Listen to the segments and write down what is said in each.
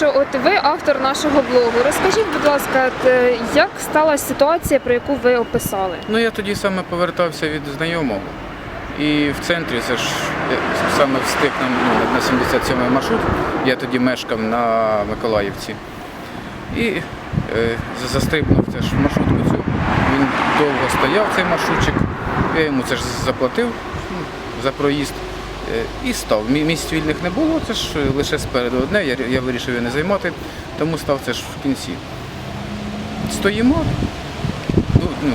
Що от ви автор нашого блогу. Розкажіть, будь ласка, е, як сталася ситуація, про яку ви описали? Ну я тоді саме повертався від знайомого. І в центрі це ж саме встиг на, ну, на 77 й маршрут. Я тоді мешкав на Миколаївці. І е, застрибнув це ж в маршрутку цю. Він довго стояв, цей маршрутчик. Я йому це ж заплатив ну, за проїзд. І став. Місць вільних не було, це ж е, лише спереду одне, я, я вирішив його не займати, тому став це ж в кінці. Стоїмо, Ну, ну,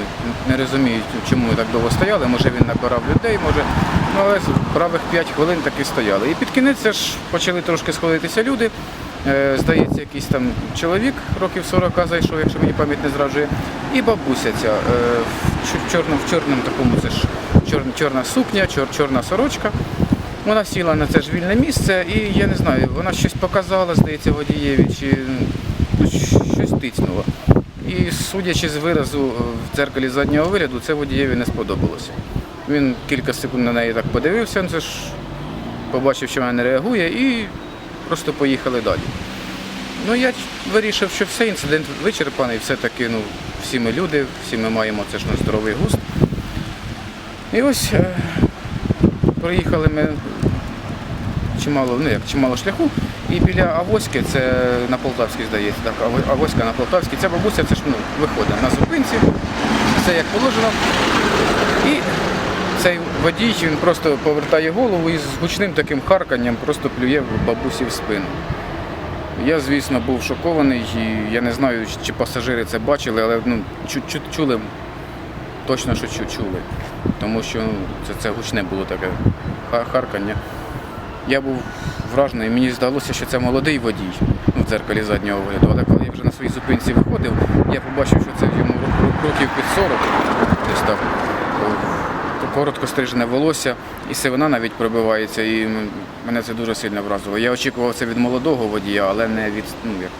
не розумію, чому ми так довго стояли. Може він набирав людей, може. Ну, але правих 5 хвилин так і стояли. І під кінець ж почали трошки сходитися люди. Е, здається, якийсь там чоловік років 40 зайшов, якщо мені пам'ять не зраджує. І бабуся ця е, в чорному, в чорному такому це ж чорна сукня, чорна сорочка. Вона сіла на це ж вільне місце і я не знаю, вона щось показала, здається, водієві, чи ну, щось тицнуло. І судячи з виразу е, в дзеркалі заднього вигляду, це водієві не сподобалося. Він кілька секунд на неї так подивився, це ж побачив, що вона не реагує, і просто поїхали далі. Ну я вирішив, що все, інцидент вичерпаний, все-таки ну, всі ми люди, всі ми маємо це ж ну, здоровий густ. І ось е, проїхали ми чимало, ну як чимало шляху. І біля Авоськи, це на Полтавській, здається, так, Авоська на Полтавській, ця бабуся це ж ну, виходить на зупинці, все як положено. І цей водій він просто повертає голову і з гучним таким харканням просто плює бабусі в спину. Я, звісно, був шокований, і я не знаю, чи пасажири це бачили, але ну, чу- чу- чули точно, що чу- чули. Тому що ну, це, це гучне було таке харкання. Я був вражений, мені здалося, що це молодий водій ну, в дзеркалі заднього вигляду. Але коли я вже на своїй зупинці виходив, я побачив, що це йому ро- ро- років під 40, десь так. Коротко стрижене волосся, і сивина навіть пробивається, і мене це дуже сильно вразило. Я очікував це від молодого водія, але не від, ну, як,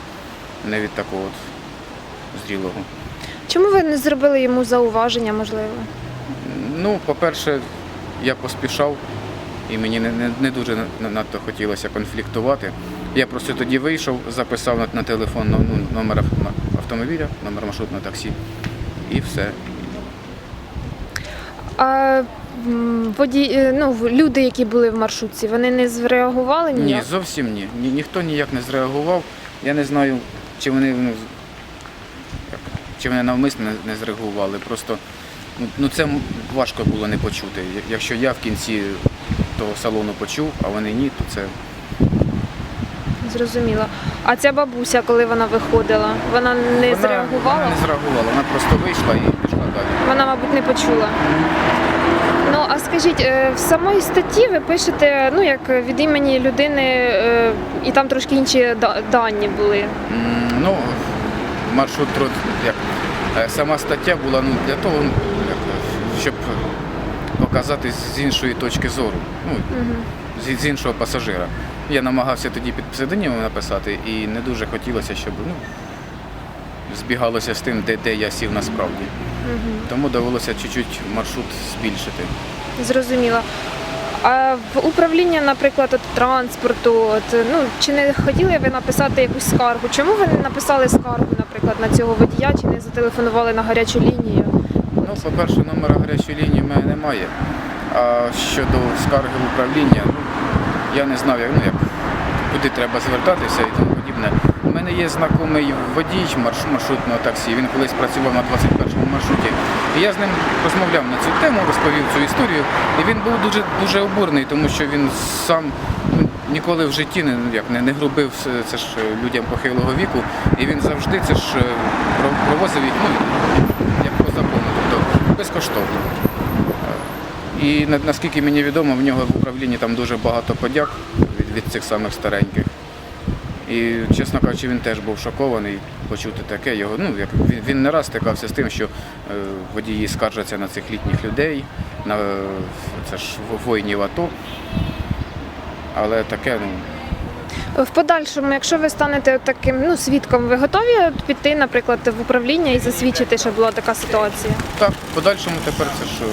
не від такого от зрілого. Чому ви не зробили йому зауваження, можливо? Ну, по-перше, я поспішав і мені не, не, не дуже надто хотілося конфліктувати. Я просто тоді вийшов, записав на, на телефон ну, ну, номер автомобіля, номер маршрутного таксі і все. А воді... е, ну, люди, які були в маршрутці, вони не зреагували Ні, ніяк? зовсім ні. ні. Ніхто ніяк не зреагував. Я не знаю, чи вони, ну, як, чи вони навмисно не, не зреагували. Просто ну, ну, це важко було не почути. Якщо я в кінці того салону почув, а вони ні, то це Зрозуміло. А ця бабуся, коли вона виходила, вона не Вона- зреагувала? Вона не зреагувала, вона просто вийшла і пішла далі. Вона, мабуть, не почула. Ну, а скажіть, е, в самій статті ви пишете, ну, як від імені людини, е, і там трошки інші дані були. Ну, маршрут як е, сама стаття була ну, для того, ну, щоб показати з іншої точки зору, ну, з, з іншого пасажира. Я намагався тоді під псевдонімом написати і не дуже хотілося, щоб ну, збігалося з тим, де, де я сів насправді. Тому довелося чуть-чуть маршрут збільшити. Зрозуміло. А в управління, наприклад, от, транспорту, от, ну, чи не хотіли ви написати якусь скаргу? Чому ви не написали скаргу, наприклад, на цього водія, чи не зателефонували на гарячу лінію? Ну, по-перше, номера гарячої лінії в мене немає. А щодо скарги в управління, ну, я не знав, як, ну, як, куди треба звертатися і тому подібне. У мене є знайомий водій марш- маршрутного таксі, він колись працював на 21-му маршруті. І я з ним розмовляв на цю тему, розповів цю історію. І він був дуже, дуже обурений, тому що він сам ну, ніколи в житті не, ну, як, не, не грубив це- ж людям похилого віку. І він завжди це ж е, провозив їх, ну, безкоштовно. І наскільки мені відомо, в нього в управлінні там дуже багато подяк від, від цих самих стареньких. І, чесно кажучи, він теж був шокований почути таке. Його, ну, як, він, він не раз стикався з тим, що е, водії скаржаться на цих літніх людей, на е, це ж воїнів АТО. Але таке, ну, В подальшому, якщо ви станете таким ну, свідком, ви готові піти, наприклад, в управління і засвідчити, що була така ситуація? так, в подальшому тепер це е,